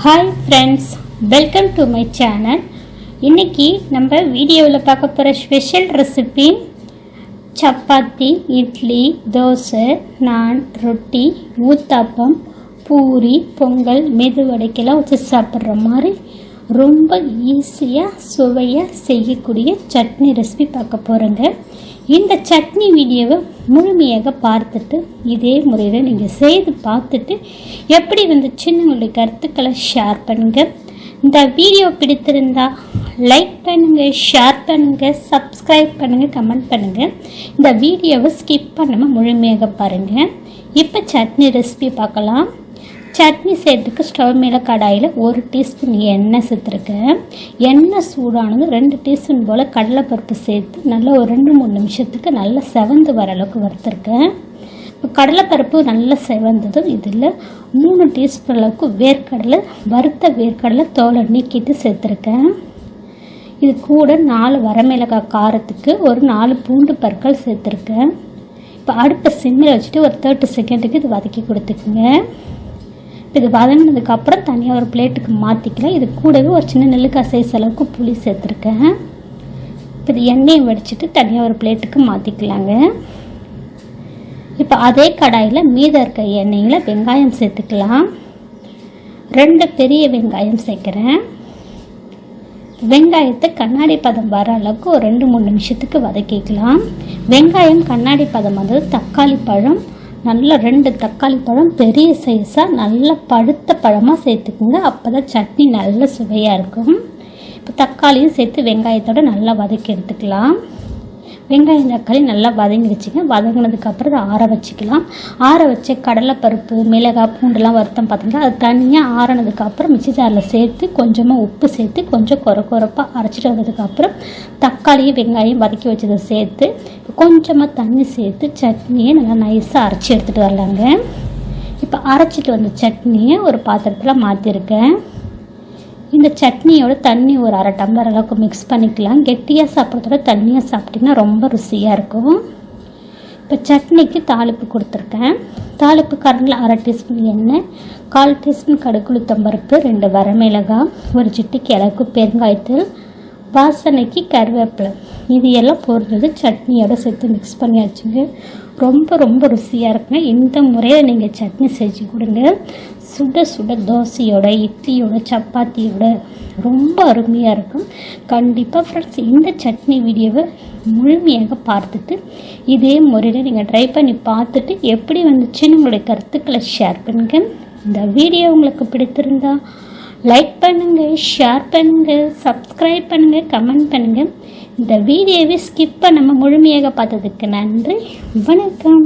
Hi friends welcome to my channel இன்னைக்கு நம்ம வீடியோவில் பார்க்க போகிற ஸ்பெஷல் ரெசிபி சப்பாத்தி இட்லி தோசை நான் ரொட்டி ஊத்தாப்பம் பூரி பொங்கல் மெதுவடைக்கெல்லாம் வச்சு சாப்பிட்ற மாதிரி ரொம்ப ஈஸியாக சுவையாக செய்யக்கூடிய சட்னி ரெசிபி பார்க்க போகிறேங்க இந்த சட்னி வீடியோவை முழுமையாக பார்த்துட்டு இதே முறையில் நீங்கள் செய்து பார்த்துட்டு எப்படி வந்துச்சுன்னு உங்களுடைய கருத்துக்களை ஷேர் பண்ணுங்கள் இந்த வீடியோ பிடித்திருந்தா லைக் பண்ணுங்கள் ஷேர் பண்ணுங்கள் சப்ஸ்கிரைப் பண்ணுங்கள் கமெண்ட் பண்ணுங்கள் இந்த வீடியோவை ஸ்கிப் பண்ணாமல் முழுமையாக பாருங்கள் இப்போ சட்னி ரெசிபி பார்க்கலாம். சட்னி செய்கிறதுக்கு ஸ்டவ் மேலே கடாயில் ஒரு டீஸ்பூன் எண்ணெய் சேர்த்துருக்கேன். எண்ணெய் சூடானது ரெண்டு டீஸ்பூன் போல் கடலைப்பருப்பு சேர்த்து நல்லா ஒரு ரெண்டு மூணு நிமிஷத்துக்கு நல்லா செவந்து வர அளவுக்கு வறுத்துருக்கேன். இப்போ கடலைப்பருப்பு நல்லா செவந்ததும் இதில் மூணு டீஸ்பூன் அளவுக்கு வேர்க்கடலை வறுத்த வேர்க்கடலை தோலை நீக்கிட்டு சேர்த்துருக்கேன். இது கூட நாலு வரமிளகாய் காரத்துக்கு ஒரு நாலு பூண்டு பற்கள் சேர்த்துருக்கேன். இப்போ அடுப்பை சிம்மில் வச்சுட்டு ஒரு தேர்ட்டி செகண்டுக்கு இது வதக்கி கொடுத்துக்குங்க. இது வதங்கினதுக்கப்புறம் தனியாக ஒரு பிளேட்டுக்கு மாற்றிக்கலாம் இது கூடவே ஒரு சின்ன நெல்லுக்காய் சைஸ் அளவுக்கு புளி சேர்த்துருக்கேன். இப்போ இது எண்ணெயை வடிச்சிட்டு தனியாக ஒரு பிளேட்டுக்கு மாற்றிக்கலாங்க இப்போ அதே கடாயில் மீத இருக்க எண்ணெயில் வெங்காயம் சேர்த்துக்கலாம். ரெண்டு பெரிய வெங்காயம் சேர்க்குறேன். வெங்காயத்தை கண்ணாடி பதம் வர அளவுக்கு ஒரு ரெண்டு மூணு நிமிஷத்துக்கு வதக்கிக்கலாம். வெங்காயம் கண்ணாடி பதம் வந்தது தக்காளி பழம் நல்ல ரெண்டு தக்காளி பழம் பெரிய சைஸாக நல்ல பழுத்த பழமாக சேர்த்துக்குங்க. அப்போ தான் சட்னி நல்ல சுவையாக இருக்கும். இப்போ தக்காளியும் சேர்த்து வெங்காயத்தோடு நல்லா வதக்கி எடுத்துக்கலாம். வெங்காயம் தக்காளி நல்லா வதங்கிடுச்சுங்க வதங்கினதுக்கப்புறம் அதை ஆற வச்சுக்கலாம். ஆற வச்ச கடலைப்பருப்பு மிளகாய் பூண்டுலாம் வறுத்தம் பார்த்தீங்களா? அது தனியாக ஆறினதுக்கப்புறம் மிக்சி ஜாரில் சேர்த்து கொஞ்சமாக உப்பு சேர்த்து கொஞ்சம் குறை குறைப்பாக அரைச்சிட்டு வந்ததுக்கப்புறம் தக்காளியும் வெங்காயம் வதக்கி வச்சதை சேர்த்து கொஞ்சமாக தண்ணி சேர்த்து சட்னியை நல்லா நைஸாக அரைச்சி எடுத்துகிட்டு வரலாங்க. இப்போ அரைச்சிட்டு வந்த சட்னியை ஒரு பாத்திரத்தில் மாற்றிருக்கேன் இந்த சட்னியோட தண்ணி ஒரு அரை டம்ளர் அளவுக்கு மிக்ஸ் பண்ணிக்கலாம். கெட்டியாக சாப்பிட்றதோட தண்ணியாக சாப்பிட்டிங்கன்னா ரொம்ப ருசியாக இருக்கும். இப்போ சட்னிக்கு தாளிப்பு கொடுத்துருக்கேன். தாளிப்பு கரண்டில் அரை டீஸ்பூன் எண்ணெய் கால் டீஸ்பூன் கடுக்குளுத்தம்பருப்பு ரெண்டு வரமிளகாய் ஒரு சிட்டிக்கு அளவுக்கு பெருங்காயத்தூள் வாசனைக்கு கருவேப்பிலை. இது எல்லாம் போடுறது சட்னியோட சேர்த்து மிக்ஸ் பண்ணி வச்சுங்க. ரொம்ப ரொம்ப ருசியாக இருக்குங்க. இந்த முறையில் நீங்கள் சட்னி செஞ்சு கொடுங்க. சுட சுட தோசையோட இட்லியோட சப்பாத்தியோட ரொம்ப அருமையாக இருக்கும். கண்டிப்பாக ஃப்ரெண்ட்ஸ் இந்த சட்னி வீடியோவை முழுமையாக பார்த்துட்டு இதே முறையில் நீங்கள் ட்ரை பண்ணி பார்த்துட்டு எப்படி வந்துச்சுன்னு உங்களுடைய கருத்துக்களை ஷேர் பண்ணுங்கள் இந்த வீடியோ உங்களுக்கு பிடித்திருந்தா லைக் பண்ணுங்கள் ஷேர் பண்ணுங்கள் சப்ஸ்கிரைப் பண்ணுங்கள் கமெண்ட் பண்ணுங்கள் இந்த வீடியோவை ஸ்கிப் பண்ணாமல் முழுமையாக பார்த்ததுக்கு நன்றி. வணக்கம்.